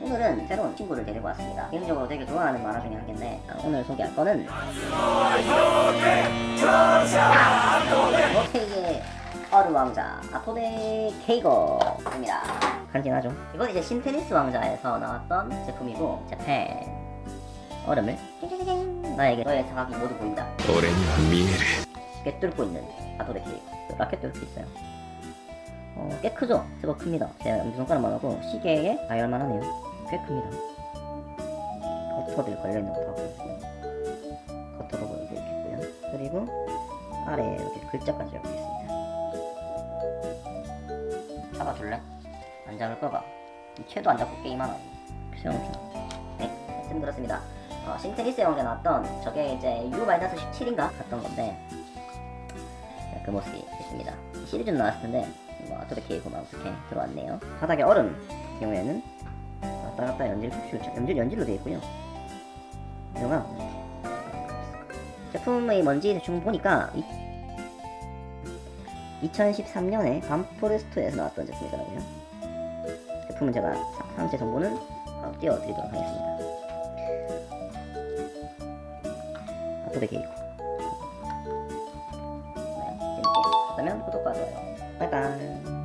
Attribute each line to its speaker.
Speaker 1: 오늘은 새로운 친구를 데리고 왔습니다. 개인적으로 되게 좋아하는 만화 중에 한 개인데 아, 오늘 소개할 거는 로테이의 얼음 왕자 아토데 케이거입니다. 간지나죠. 이건 이제 신테니스 왕자에서 나왔던 제품이고 재팬. 얼음을 나에게 너의 자각이 모두 보인다.
Speaker 2: 오렌 미에르
Speaker 1: 꿰 뚫고 있는 아토데 케이거. 라켓도 이렇게 있어요. 어, 꽤 크죠? 제법 큽니다. 제 엄지손가락만 하고 시계에 다이얼만 하네요. 꽤 큽니다. 버터들 걸려있는 것도 보여주고 버터도 보이고 이렇게 있고요. 그리고 아래에 이렇게 글자까지 이렇게 있습니다. 잡아줄래? 안 잡을 거가 이 채도 안 잡고 게임하나. 세워놓자 네 하여튼 그렇습니다. 어, 신테니스 영화에 나왔던 저게 이제 U-17인가? 갔던 건데 네, 그 모습이 있습니다. 시리즈는 나왔을 텐데 뭐 아토데 케이고만 어떻게 들어왔네요. 바닥에 얼음. 경우에는 왔다 갔다 연질 흡수 연질 연질로 되어 있고요. 이거가 제품의 뭔지 대충 보니까 이, 2013년에 반포레스토에서 나왔던 제품이더라고요. 제품은 제가 사- 상세 정보는 띄워드리도록 하겠습니다. 아토데 케이고. 네, 재밌게 봤다면 구독과 좋아요 바이바이